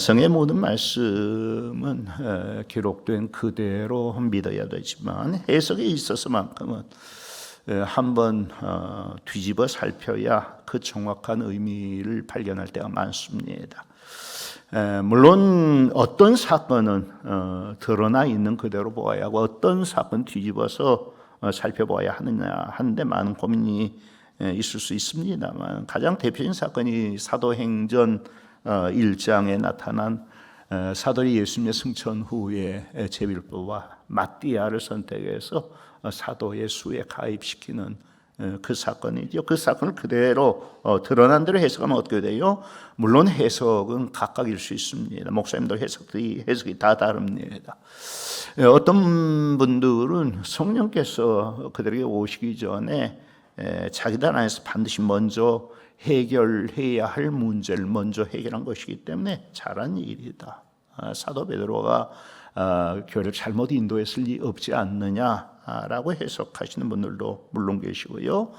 어, 성의 모든 말씀은 어, 기록된 그대로 믿어야 되지만 해석에 있어서만큼은 어, 한번 어, 뒤집어 살펴야 그 정확한 의미를 발견할 때가 많습니다. 에, 물론 어떤 사건은 어, 드러나 있는 그대로 보아야 하고 어떤 사건 뒤집어서 어, 살펴보아야 하느냐 하는데 많은 고민이 에, 있을 수 있습니다만 가장 대표적인 사건이 사도행전 어, 1장에 나타난 어, 사도리 예수님의 승천 후에 제빌보와 마띠아를 선택해서 어, 사도의 수에 가입시키는 어, 그 사건이죠. 그 사건을 그대로 어, 드러난 대로 해석하면 어떻게 돼요? 물론 해석은 각각일 수 있습니다. 목사님들 해석이 해석이 다 다릅니다. 예, 어떤 분들은 성령께서 그들에게 오시기 전에 에, 자기들 안에서 반드시 먼저 해결해야 할 문제를 먼저 해결한 것이기 때문에 잘한 일이다. 아, 사도 베드로가 아, 교회를 잘못 인도했을 리 없지 않느냐라고 해석하시는 분들도 물론 계시고요.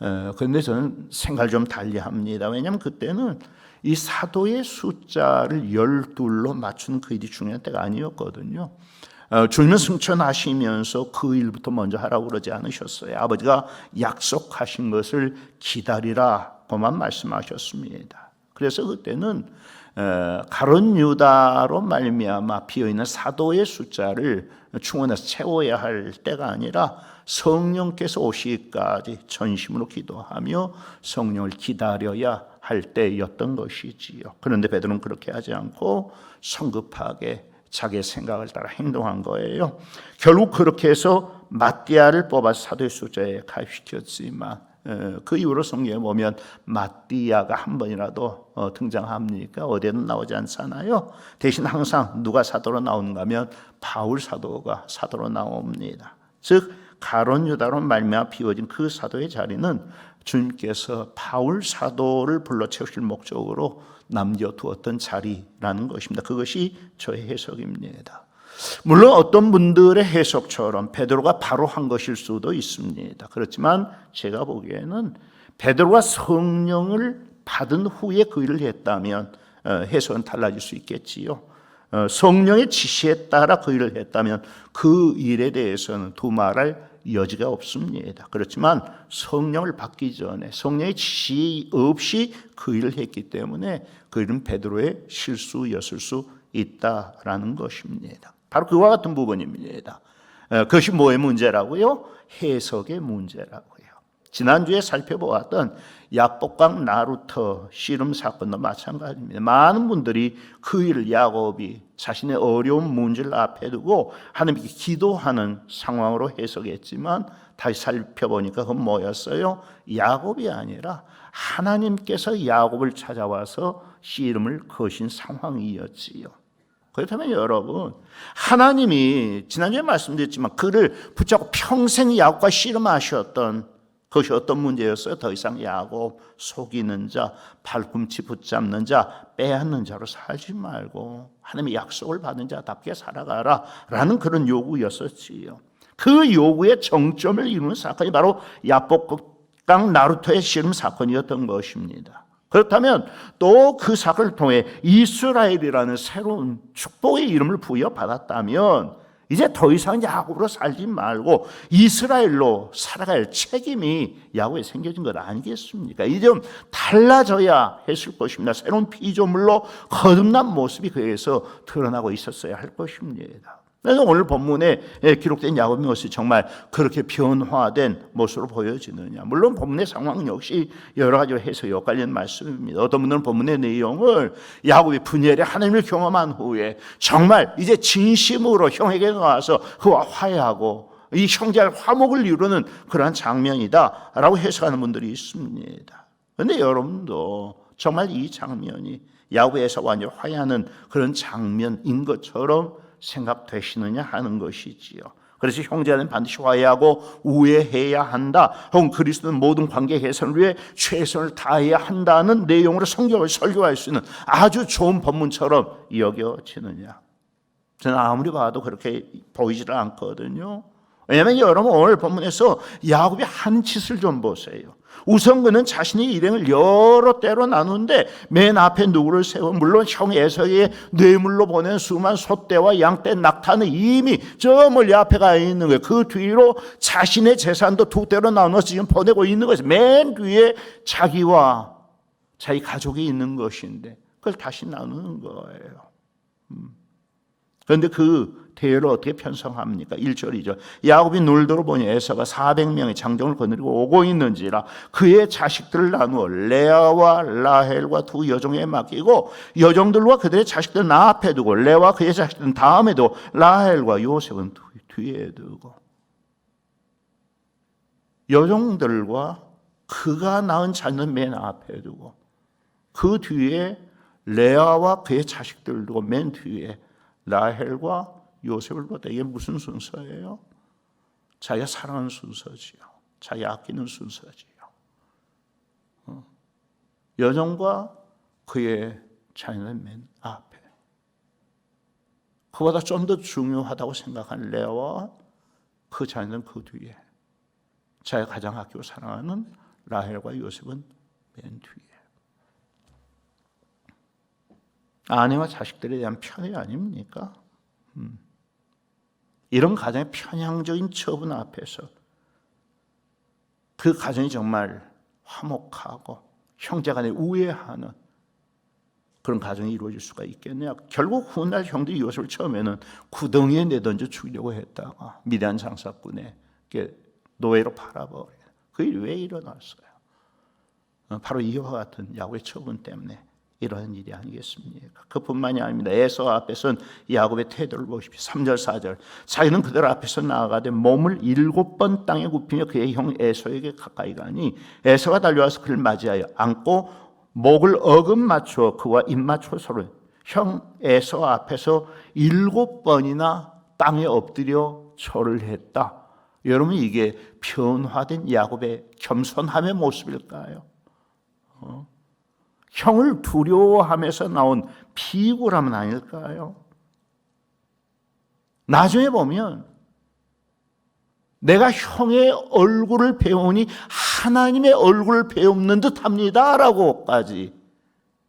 어, 그런데 저는 생각을 좀 달리합니다. 왜냐하면 그때는 이 사도의 숫자를 열둘로 맞추는 그 일이 중요한 때가 아니었거든요. 어, 주님은 승천하시면서 그 일부터 먼저 하라고 그러지 않으셨어요. 아버지가 약속하신 것을 기다리라 고만 말씀하셨습니다. 그래서 그때는 어, 가론 유다로 말미암아 비어 있는 사도의 숫자를 충원해서 채워야 할 때가 아니라 성령께서 오시기까지 전심으로 기도하며 성령을 기다려야 할 때였던 것이지요. 그런데 베드로는 그렇게 하지 않고 성급하게 자기의 생각을 따라 행동한 거예요. 결국 그렇게 해서 마띠아를 뽑아 사도의 숫자에 가입시켰지만 어, 그 이후로 성경에 보면 마띠아가 한 번이라도 어, 등장합니까? 어디에는 나오지 않잖아요. 대신 항상 누가 사도로 나오는가 하면 바울 사도가 사도로 나옵니다. 즉 가론 유다로 말미암아 비워진 그 사도의 자리는 주님께서 바울 사도를 불러 채우실 목적으로 남겨두었던 자리라는 것입니다. 그것이 저의 해석입니다. 물론 어떤 분들의 해석처럼 베드로가 바로 한 것일 수도 있습니다. 그렇지만 제가 보기에는 베드로가 성령을 받은 후에 그 일을 했다면 어, 해석은 달라질 수 있겠지요. 어, 성령의 지시에 따라 그 일을 했다면 그 일에 대해서는 두말할 여지가 없습니다. 그렇지만 성령을 받기 전에 성령의 지시 없이 그 일을 했기 때문에 그 일은 베드로의 실수였을 수 있다라는 것입니다. 바로 그와 같은 부분입니다. 어, 그것이 뭐의 문제라고요? 해석의 문제라고요. 지난주에 살펴보았던 야복강 나루터 씨름 사건도 마찬가지입니다. 많은 분들이 그 일을 야곱이 자신의 어려운 문제를 앞에 두고 하나님께 기도하는 상황으로 해석했지만 다시 살펴보니까 그건 뭐였어요? 야곱이 아니라 하나님께서 야곱을 찾아와서 씨름을 거신 상황이었지요. 그렇다면 여러분 하나님이 지난주에 말씀드렸지만 그를 붙잡고 평생 야곱과 씨름하셨던 그것이 어떤 문제였어요? 더 이상 야곱 속이는 자, 발꿈치 붙잡는 자, 빼앗는 자로 살지 말고 하나님의 약속을 받은 자답게 살아가라 라는 그런 요구였었지요. 그 요구의 정점을 이루는 사건이 바로 야복강 나루토의 씨름 사건이었던 것입니다. 그렇다면 또 그 사건을 통해 이스라엘이라는 새로운 축복의 이름을 부여받았다면 이제 더 이상 야곱으로 살지 말고 이스라엘로 살아갈 책임이 야곱에 생겨진 것 아니겠습니까? 이제 좀 달라져야 했을 것입니다. 새로운 피조물로 거듭난 모습이 그에서 드러나고 있었어야 할 것입니다. 그래서 오늘 본문에 기록된 야곱의 모습이 정말 그렇게 변화된 모습으로 보여지느냐. 물론 본문의 상황 역시 여러 가지로 해서 엇갈리는 말씀입니다. 어떤 분들은 본문의 내용을 야곱이 분열의 하나님을 경험한 후에 정말 이제 진심으로 형에게 나와서 그와 화해하고 이 형제를 화목을 이루는 그러한 장면이다라고 해석하는 분들이 있습니다. 그런데 여러분도 정말 이 장면이 야곱에서 완전 화해하는 그런 장면인 것처럼 생각되시느냐 하는 것이지요. 그래서 형제는 반드시 화해하고 우애해야 한다. 혹은 그리스도는 모든 관계 개선을 위해 최선을 다해야 한다는 내용으로 성경을 설교할 수 있는 아주 좋은 본문처럼 여겨지느냐. 저는 아무리 봐도 그렇게 보이지를 않거든요. 왜냐하면 여러분 오늘 본문에서 야곱이 한 짓을 좀 보세요. 우선 그는 자신의 일행을 여러 때로 나누는데 맨 앞에 누구를 세워 물론 형 에서의 뇌물로 보낸 수만 소떼와 양떼 낙타는 이미 저 멀리 앞에 가 있는 거예요. 그 뒤로 자신의 재산도 두 대로 나눠서 지금 보내고 있는 거예요. 맨 뒤에 자기와 자기 가족이 있는 것인데 그걸 다시 나누는 거예요. 음. 그런데 그 대열을 어떻게 편성합니까? 1절이죠. 야곱이 놀도록 보니 에서가 400명의 장정을 거느리고 오고 있는지라 그의 자식들을 나누어 레아와 라헬과 두 여종에 맡기고 여종들과 그들의 자식들은 앞에 두고 레아와 그의 자식들은 다음에 두고 라헬과 요셉은 뒤에 두고 여종들과 그가 낳은 자녀는 맨 앞에 두고 그 뒤에 레아와 그의 자식들을 두고 맨 뒤에 라헬과 요셉을 보다 이게 무슨 순서예요? 자기가 사랑하는 순서지요. 자기 아끼는 순서지요. 어. 여종과 그의 자녀는 맨 앞에. 그보다 좀 더 중요하다고 생각하는 레아와 그 자녀는 그 뒤에. 자기가 가장 아끼고 사랑하는 라헬과 요셉은 맨 뒤에. 아내와 자식들에 대한 편의 아닙니까? 음. 이런 가정의 편향적인 처분 앞에서 그 가정이 정말 화목하고 형제 간에 우애하는 그런 가정이 이루어질 수가 있겠냐? 결국 훗날 형들이 요셉을 처음에는 구덩이에 내던져 죽이려고 했다가 미대한 장사꾼에 노예로 팔아버려. 그 일이 왜 일어났어요? 어, 바로 이와 같은 야곱의 처분 때문에 이러한 일이 아니겠습니까? 그뿐만이 아닙니다. 에서 앞에서는 야곱의 태도를 보십시오. 3절 4절. 자기는 그들 앞에서 나아가되 몸을 일곱 번 땅에 굽히며 그의 형 에서에게 가까이 가니 에서가 달려와서 그를 맞이하여 안고 목을 어금 맞추어 그와 입 맞추어 서로 형 에서 앞에서 일곱 번이나 땅에 엎드려 절을 했다. 여러분 이게 변화된 야곱의 겸손함의 모습일까요? 어? 형을 두려워하면서 나온 비굴함은 아닐까요? 나중에 보면 내가 형의 얼굴을 배우니 하나님의 얼굴을 배우는 듯 합니다 라고까지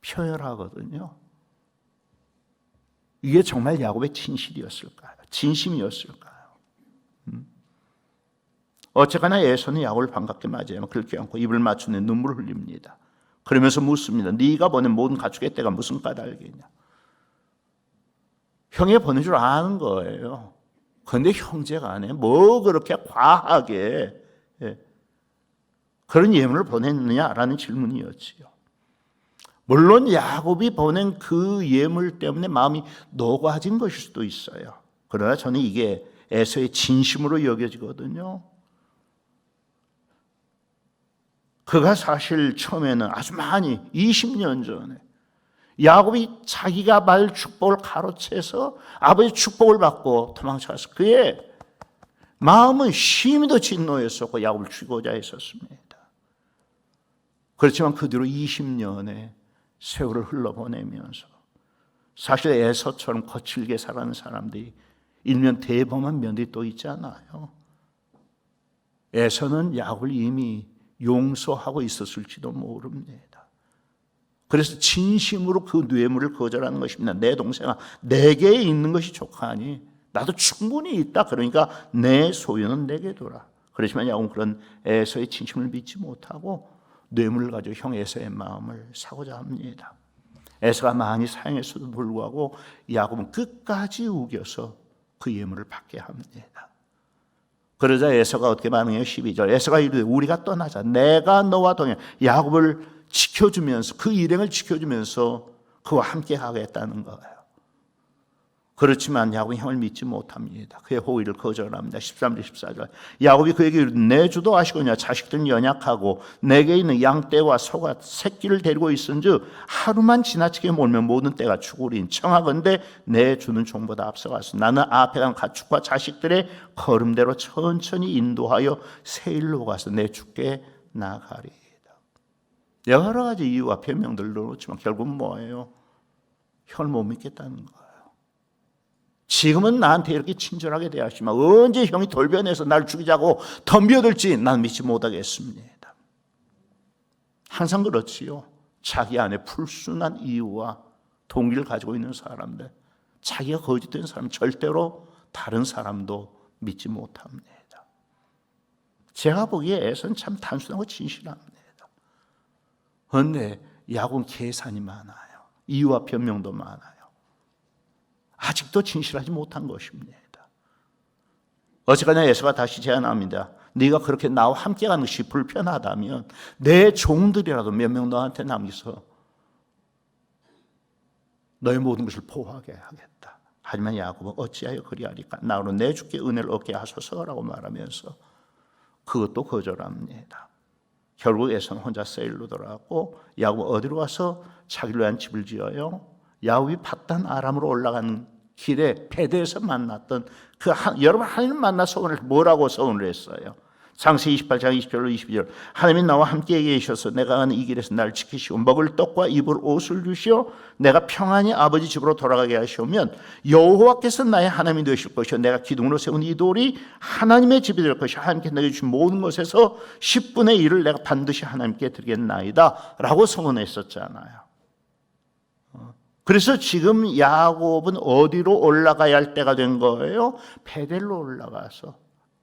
표현하거든요. 이게 정말 야곱의 진실이었을까요? 진심이었을까요? 음? 어쨌거나 예선은 야곱을 반갑게 맞이하면 그렇게 않고 입을 맞추는 눈물을 흘립니다. 그러면서 묻습니다. 네가 보낸 모든 가축의 때가 무슨 까닭이냐? 형이 보낸 줄 아는 거예요. 그런데 형제가 안 해. 뭐 그렇게 과하게 예. 그런 예물을 보냈느냐라는 질문이었지요. 물론 야곱이 보낸 그 예물 때문에 마음이 녹아진 것일 수도 있어요. 그러나 저는 이게 에서의 진심으로 여겨지거든요. 그가 사실 처음에는 아주 많이 20년 전에 야곱이 자기가 말 축복을 가로채서 아버지 축복을 받고 도망쳐서 그의 마음은 심히도 진노했었고 야곱을 죽이고자 했었습니다. 그렇지만 그 뒤로 20년의 세월을 흘러보내면서 사실 에서처럼 거칠게 살아는 사람들이 일면 대범한 면들이 또 있잖아요. 에서는 야곱을 이미 용서하고 있었을지도 모릅니다. 그래서 진심으로 그 뇌물을 거절하는 것입니다. 내 동생아, 내게 있는 것이 족하니 나도 충분히 있다. 그러니까 내 소유는 내게 둬라. 그렇지만 야곱은 그런 에서의 진심을 믿지 못하고 뇌물을 가지고 형 에서의 마음을 사고자 합니다. 에서가 많이 사용했어도 불구하고 야곱은 끝까지 우겨서 그 예물을 받게 합니다. 그러자 에서가 어떻게 반응해요? 12절. 에서가 이르되 우리가 떠나자. 내가 너와 동행. 야곱을 지켜주면서 그 일행을 지켜주면서 그와 함께 하겠다는 거예요. 그렇지만 야곱이 형을 믿지 못합니다. 그의 호의를 거절합니다. 13절 14절. 야곱이 그에게 내 주도 아시거냐 자식들은 연약하고 내게 있는 양떼와 소가 새끼를 데리고 있은즉 하루만 지나치게 몰면 모든 떼가 죽으린 청하건대 내 주는 종보다 앞서가서 나는 앞에 간 가축과 자식들의 걸음대로 천천히 인도하여 세일로 가서 내 주께 나가리이다. 여러 가지 이유와 변명들을 넣었지만 결국은 뭐예요? 형을 못 믿겠다는 거예요. 지금은 나한테 이렇게 친절하게 대하시면 언제 형이 돌변해서 날 죽이자고 덤벼들지 난 믿지 못하겠습니다. 항상 그렇지요. 자기 안에 불순한 이유와 동기를 가지고 있는 사람들, 자기가 거짓된 사람 절대로 다른 사람도 믿지 못합니다. 제가 보기에 애선 참 단순하고 진실합니다. 그런데 야군 계산이 많아요. 이유와 변명도 많아요. 아직도 진실하지 못한 것입니다. 어쨌거나 예수가 다시 제안합니다. 네가 그렇게 나와 함께 가는 것이 불편하다면 내 종들이라도 몇 명 너한테 남겨서 너의 모든 것을 보호하게 하겠다. 하지만 야곱은 어찌하여 그리하리까 나로 내 주께 은혜를 얻게 하소서라고 말하면서 그것도 거절합니다. 결국 에서는 혼자 세일로 돌아가고 야곱 어디로 와서 자기를 위한 집을 지어요. 야곱이 바단 아람으로 올라가는 길에 베드에서 만났던 그 한, 여러분 하나님 만나서 오늘 뭐라고 서운을 했어요. 장세 28장 20절로 22절. 하나님이 나와 함께 계셔서 내가 가는 이 길에서 날 지키시고 먹을 떡과 입을 옷을 주시어 내가 평안히 아버지 집으로 돌아가게 하시오면 여호와께서 나의 하나님이 되실 것이요. 내가 기둥으로 세운 이 돌이 하나님의 집이 될 것이요. 하나님께 내게 주신 모든 것에서 10분의 1을 내가 반드시 하나님께 드리겠나이다 라고 선언했었잖아요 그래서 지금 야곱은 어디로 올라가야 할 때가 된 거예요? 베델로 올라가서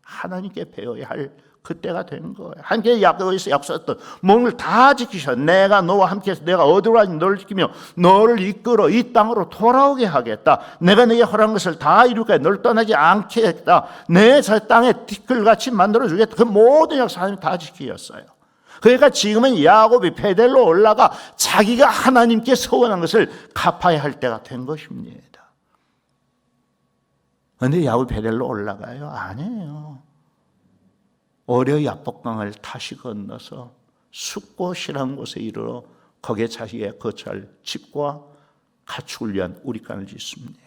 하나님께 배워야 할 그때가 된 거예요. 함께 야곱에서 약속했던 몸을 다 지키셔. 내가 너와 함께해서 내가 어디로 가니 너를 지키며 너를 이끌어 이 땅으로 돌아오게 하겠다. 내가 네게 허락한 것을 다 이루게 너를 떠나지 않게 했다. 내저 땅에 티끌같이 만들어 주겠다. 그 모든 약속 하나님 다 지키셨어요. 그러니까 지금은 야곱이 베델로 올라가 자기가 하나님께 서원한 것을 갚아야 할 때가 된 것입니다. 그런데 야곱 베델로 올라가요? 아니에요. 어려 야복강을 다시 건너서 숫곳이라는 곳에 이르러 거기에 자기의 거처할 집과 가축을 위한 우리간을 짓습니다.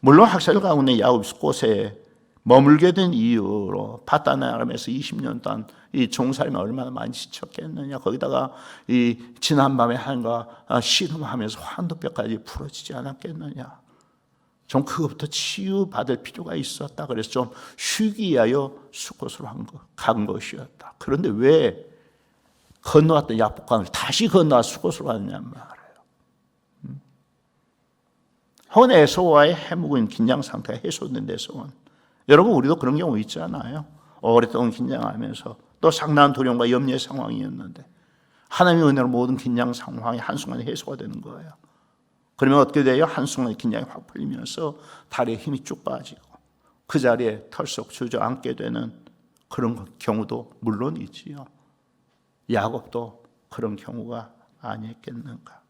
물론 학살 가운데 야곱 숫곳에 머물게 된 이유로 바다나람에서 20년 동안 이 종살이면 얼마나 많이 지쳤겠느냐. 거기다가 이 지난밤에 한가 씨름하면서 환도뼈까지 부러지지 않았겠느냐. 좀 그것부터 치유받을 필요가 있었다. 그래서 좀 쉬기 위하여 수곳으로 한 거, 간 것이었다. 그런데 왜 건너왔던 야복강을 다시 건너와 수곳으로 갔느냐 말이에요. 음? 혹은 에서와의 해묵은 긴장 상태가 해소된 데서는 여러분 우리도 그런 경우 있잖아요. 오랫동안 긴장하면서 또 상당한 두려움과 염려의 상황이었는데 하나님의 은혜로 모든 긴장 상황이 한순간에 해소가 되는 거예요. 그러면 어떻게 돼요? 한순간에 긴장이 확 풀리면서 다리에 힘이 쭉 빠지고 그 자리에 털썩 주저앉게 되는 그런 경우도 물론 있지요. 야곱도 그런 경우가 아니었겠는가.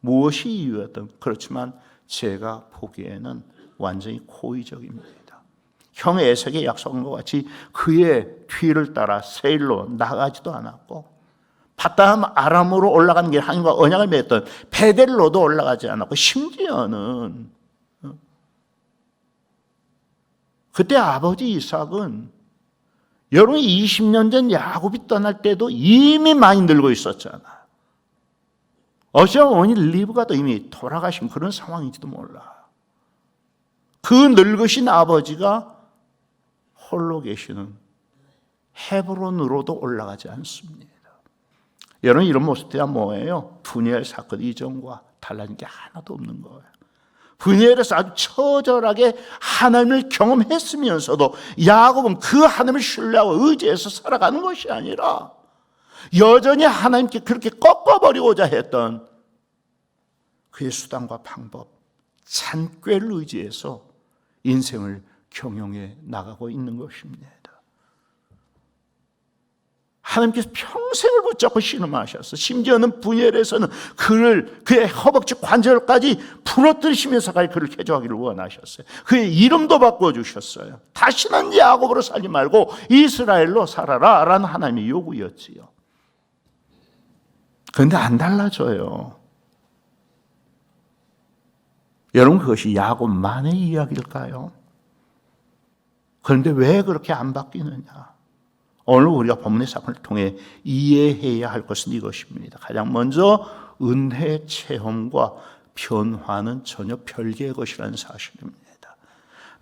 무엇이 이유였든 그렇지만 제가 보기에는 완전히 고의적입니다. 형 에색의 약속한 것 같이 그의 뒤를 따라 세일로 나가지도 않았고 바담 아람으로 올라가는 게 하나님과 언약을 맺었던 베델로도 올라가지 않았고 심지어는 어? 그때 아버지 이삭은 여러분 20년 전 야곱이 떠날 때도 이미 많이 늙어 있었잖아. 어제 어머니 리브가도 이미 돌아가신 그런 상황인지도 몰라. 그 늙으신 아버지가 홀로 계시는 헤브론으로도 올라가지 않습니다. 여러분 이런 모습들이 뭐예요? 분열 사건 이전과 달라진 게 하나도 없는 거예요. 분열에서 아주 처절하게 하나님을 경험했으면서도 야곱은 그 하나님을 신뢰하고 의지해서 살아가는 것이 아니라 여전히 하나님께 그렇게 꺾어버리고자 했던 그의 수단과 방법, 잔꾀를 의지해서 인생을 경영해 나가고 있는 것입니다. 하나님께서 평생을 붙잡고 신음하셨어. 심지어는 분열에서는 그를 그의 허벅지 관절까지 부러뜨리시면서까지 그를 개조하기를 원하셨어요. 그의 이름도 바꿔 주셨어요. 다시는 야곱으로 살지 말고 이스라엘로 살아라라는 하나님의 요구였지요. 그런데 안 달라져요. 여러분 그것이 야곱만의 이야기일까요? 그런데 왜 그렇게 안 바뀌느냐? 오늘 우리가 본문의 사건을 통해 이해해야 할 것은 이것입니다. 가장 먼저 은혜 체험과 변화는 전혀 별개의 것이라는 사실입니다.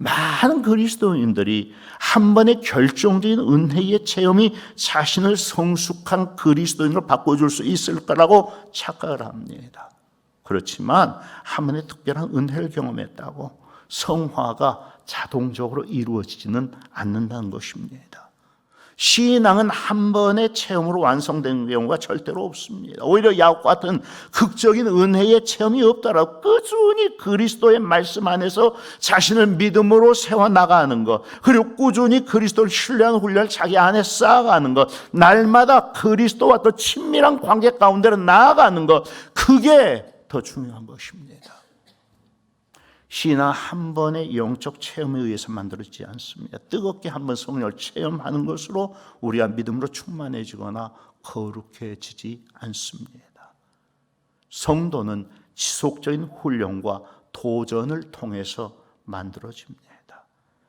많은 그리스도인들이 한 번의 결정적인 은혜의 체험이 자신을 성숙한 그리스도인으로 바꿔줄 수 있을 거라고 착각을 합니다. 그렇지만 한 번의 특별한 은혜를 경험했다고 성화가 자동적으로 이루어지지는 않는다는 것입니다. 신앙은 한 번의 체험으로 완성되는 경우가 절대로 없습니다. 오히려 야곱 같은 극적인 은혜의 체험이 없더라도 꾸준히 그리스도의 말씀 안에서 자신을 믿음으로 세워 나가는 것, 그리고 꾸준히 그리스도를 신뢰하는 훈련을 자기 안에 쌓아가는 것, 날마다 그리스도와 더 친밀한 관계 가운데로 나아가는 것, 그게 더 중요한 것입니다. 신앙 한 번의 영적 체험에 의해서 만들어지지 않습니다. 뜨겁게 한 번 성령을 체험하는 것으로 우리가 믿음으로 충만해지거나 거룩해지지 않습니다. 성도는 지속적인 훈련과 도전을 통해서 만들어집니다.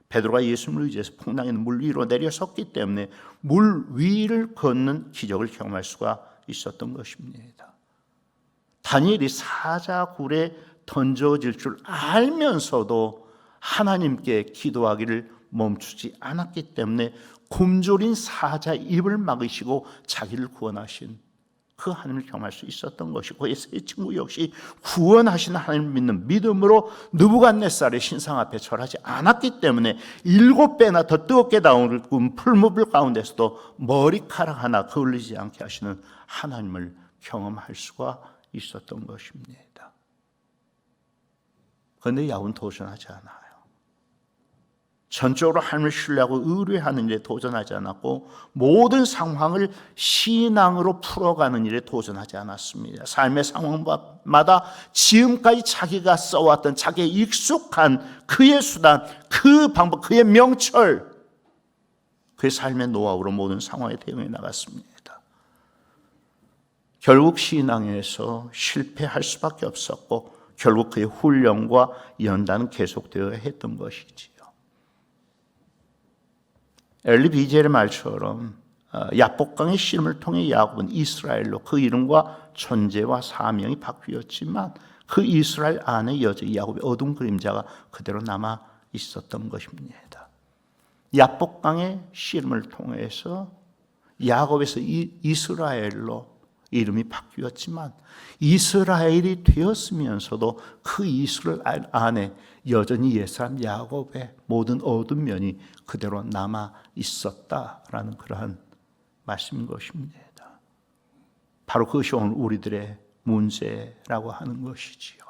베드로가 예수님을 의지해서 풍랑에 물 위로 내려섰기 때문에 물 위를 걷는 기적을 경험할 수가 있었던 것입니다. 다니엘이 사자굴에 던져질 줄 알면서도 하나님께 기도하기를 멈추지 않았기 때문에 굶주린 사자 입을 막으시고 자기를 구원하신 그 하나님을 경험할 수 있었던 것이고 이세 친구 역시 구원하신 하나님을 믿는 믿음으로 느부갓네살의 신상 앞에 절하지 않았기 때문에 일곱 배나 더 뜨겁게 나오는 풀무불 가운데서도 머리카락 하나 그을리지 않게 하시는 하나님을 경험할 수가 있었던 것입니다. 그런데 야곱은 도전하지 않아요. 전적으로 하나님을 신뢰하고 의뢰하는 일에 도전하지 않았고 모든 상황을 신앙으로 풀어가는 일에 도전하지 않았습니다. 삶의 상황마다 지금까지 자기가 써왔던 자기의 익숙한 그의 수단, 그 방법, 그의 명철, 그의 삶의 노하우로 모든 상황에 대응해 나갔습니다. 결국 신앙에서 실패할 수밖에 없었고 결국 그의 훈련과 연단은 계속되어야 했던 것이지요. 엘리 비젤의 말처럼 어, 야복강의 씨름을 통해 야곱은 이스라엘로 그 이름과 존재와 사명이 바뀌었지만 그 이스라엘 안에 여전히 야곱의 어두운 그림자가 그대로 남아 있었던 것입니다. 야복강의 씨름을 통해서 야곱에서 이스라엘로 이름이 바뀌었지만 이스라엘이 되었으면서도 그 이스라엘 안에 여전히 옛사람 야곱의 모든 어두운 면이 그대로 남아 있었다라는 그러한 말씀인 것입니다. 바로 그것이 오늘 우리들의 문제라고 하는 것이지요.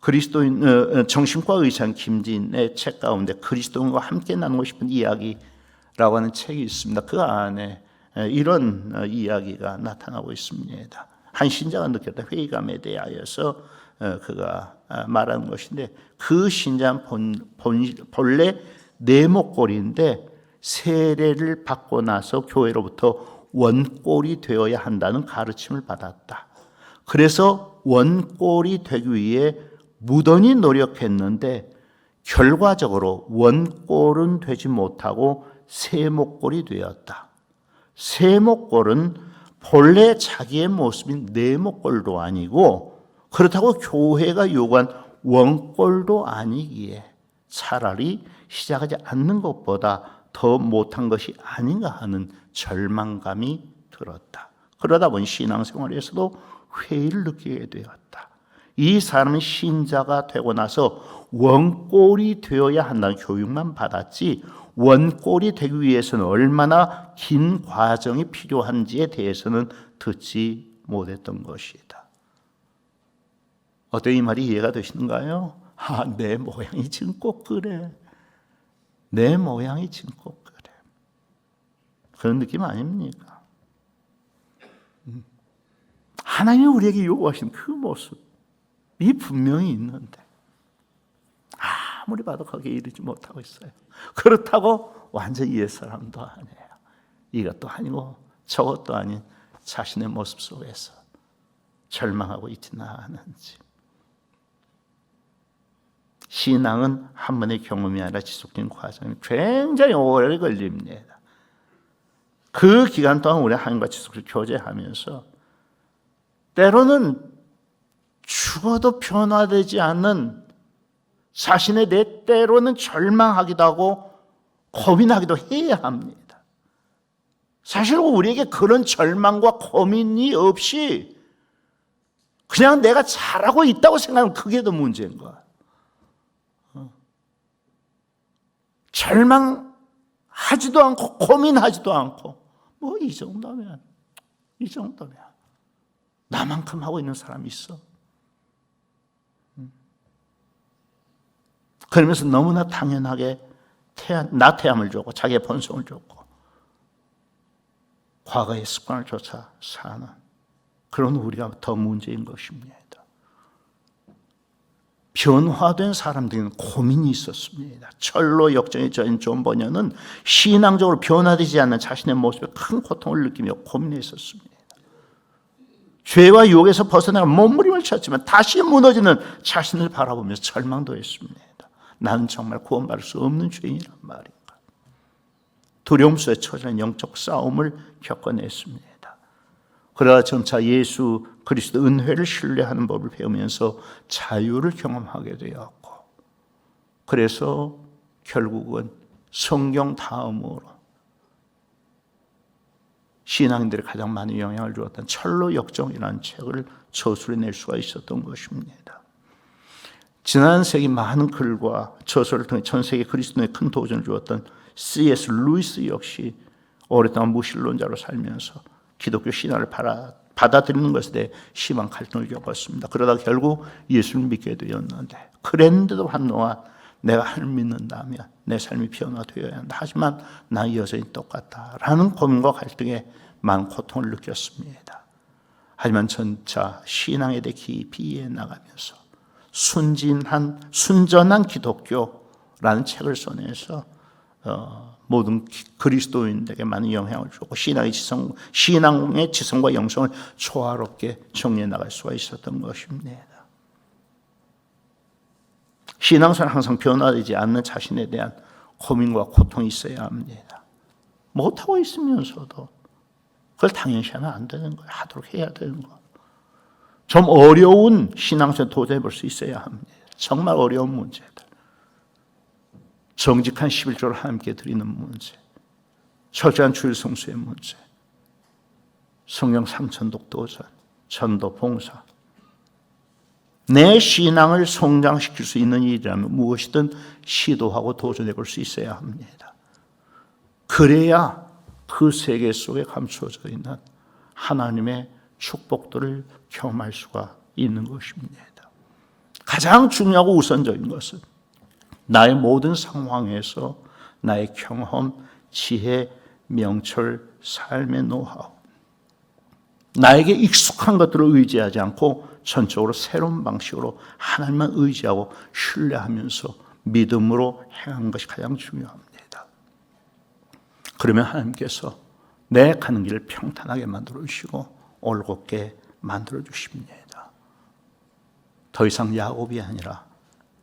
그리스도인 어, 어, 정신과 의상 김진의 책 가운데 그리스도인과 함께 나누고 싶은 이야기라고 하는 책이 있습니다. 그 안에 이런 어, 이야기가 나타나고 있습니다. 한 신자가 느꼈던 회의감에 대하여서 어, 그가 아, 말하는 것인데 그 신자는 본, 본, 본래 내목골인데 세례를 받고 나서 교회로부터 원골이 되어야 한다는 가르침을 받았다. 그래서 원골이 되기 위해 무던히 노력했는데 결과적으로 원골은 되지 못하고 세목골이 되었다. 세목골은 본래 자기의 모습인 내목골도 아니고 그렇다고 교회가 요구한 원골도 아니기에 차라리 시작하지 않는 것보다 더 못한 것이 아닌가 하는 절망감이 들었다. 그러다 보니 신앙생활에서도 회의를 느끼게 되었다. 이 사람은 신자가 되고 나서 원골이 되어야 한다는 교육만 받았지 원골이 되기 위해서는 얼마나 긴 과정이 필요한지에 대해서는 듣지 못했던 것이다. 어떤 이 말이 이해가 되시는가요? 아, 내 모양이 지금 꼭 그래. 내 모양이 지금 꼭 그래. 그런 느낌 아닙니까? 음. 하나님이 우리에게 요구하신 그 모습이 분명히 있는데 아무리 거기에 이르지 못하고 있어요. 그렇다고 완전히 옛 사람도 아니에요. 이것도 아니고 저것도 아닌 자신의 모습 속에서 절망하고 있지는 않은지. 신앙은 한 번의 경험이 아니라 지속적인 과정이 굉장히 오래 걸립니다. 그 기간 동안 우리 하나님과 지속적으로 교제하면서 때로는 죽어도 변화되지 않는 자신의 내 때로는 절망하기도 하고 고민하기도 해야 합니다. 사실 우리에게 그런 절망과 고민이 없이 그냥 내가 잘하고 있다고 생각하면 그게 더 문제인 거야. 어. 절망하지도 않고 고민하지도 않고 뭐 이 정도면 이 정도면 나만큼 하고 있는 사람이 있어. 그러면서 너무나 당연하게 태안, 나태함을 줬고 자기의 본성을 줬고 과거의 습관을 쫓아 사는 그런 우리가 더 문제인 것입니다. 변화된 사람들은 고민이 있었습니다. 철로 역정에 젖은 존 버녀는 신앙적으로 변화되지 않는 자신의 모습에 큰 고통을 느끼며 고민했었습니다. 죄와 유혹에서 벗어나가 몸부림을 쳤지만 다시 무너지는 자신을 바라보며 절망도 했습니다. 나는 정말 구원받을 수 없는 죄인이란 말인가. 두려움 속에 처지는 영적 싸움을 겪어냈습니다. 그러다 점차 예수 그리스도 은혜를 신뢰하는 법을 배우면서 자유를 경험하게 되었고, 그래서 결국은 성경 다음으로 신앙인들이 가장 많은 영향을 주었던 철로 역정이라는 책을 저술해 낼 수가 있었던 것입니다. 지난 세기 많은 글과 저서를 통해 전 세계 그리스도에 큰 도전을 주었던 C.S. 루이스 역시 오랫동안 무신론자로 살면서 기독교 신화를 받아들이는 것에 대해 심한 갈등을 겪었습니다. 그러다 결국 예수를 믿게 되었는데 그랬는데도 한동안 내가 하늘 믿는다면 내 삶이 변화되어야 한다. 하지만 나 여전히 똑같다라는 고민과 갈등에 많은 고통을 느꼈습니다. 하지만 전차 신앙에 대해 깊이 이해해 나가면서 순진한 순전한 기독교라는 책을 써내서 어, 모든 그리스도인들에게 많은 영향을 주고 신앙의 지성, 신앙의 지성과 영성을 조화롭게 정리해 나갈 수가 있었던 것입니다. 신앙생활 항상 변화되지 않는 자신에 대한 고민과 고통이 있어야 합니다. 못하고 있으면서도 그걸 당연시 하면 안 되는 거예요. 하도록 해야 되는 거예요. 좀 어려운 신앙생활 도전해 볼 수 있어야 합니다. 정말 어려운 문제들. 정직한 11조를 함께 드리는 문제. 철저한 주일 성수의 문제. 성령 삼천독 도전, 전도 봉사. 내 신앙을 성장시킬 수 있는 일이라면 무엇이든 시도하고 도전해 볼 수 있어야 합니다. 그래야 그 세계 속에 감추어져 있는 하나님의 축복들을 경험할 수가 있는 것입니다. 가장 중요하고 우선적인 것은 나의 모든 상황에서 나의 경험, 지혜, 명철, 삶의 노하우, 나에게 익숙한 것들을 의지하지 않고 전적으로 새로운 방식으로 하나님만 의지하고 신뢰하면서 믿음으로 행하는 것이 가장 중요합니다. 그러면 하나님께서 내 가는 길을 평탄하게 만들어 주시고 올곧게 만들어 주십니다. 더 이상 야곱이 아니라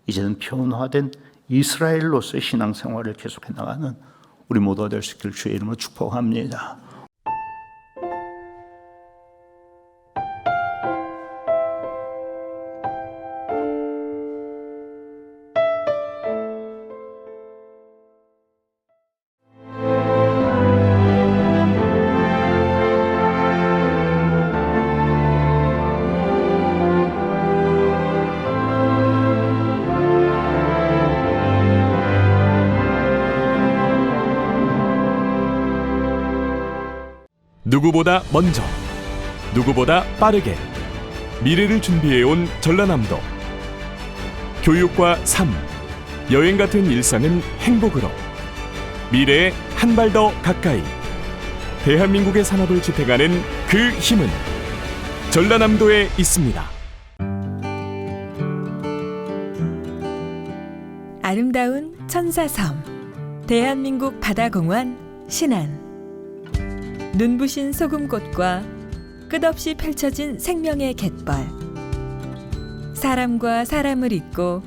이제는 변화된 이스라엘로서의 신앙생활을 계속해 나가는 우리 모두가 될 수 있기를 주의 이름으로 축복합니다. 누구보다 먼저, 누구보다 빠르게 미래를 준비해온 전라남도. 교육과 삶, 여행 같은 일상은 행복으로 미래에 한 발 더 가까이 대한민국의 산업을 지탱하는 그 힘은 전라남도에 있습니다. 아름다운 천사섬 대한민국 바다공원 신안 눈부신 소금꽃과 끝없이 펼쳐진 생명의 갯벌. 사람과 사람을 잇고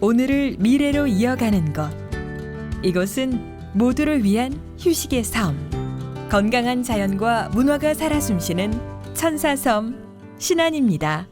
오늘을 미래로 이어가는 곳 이곳은 모두를 위한 휴식의 섬 건강한 자연과 문화가 살아 숨쉬는 천사섬 신안입니다.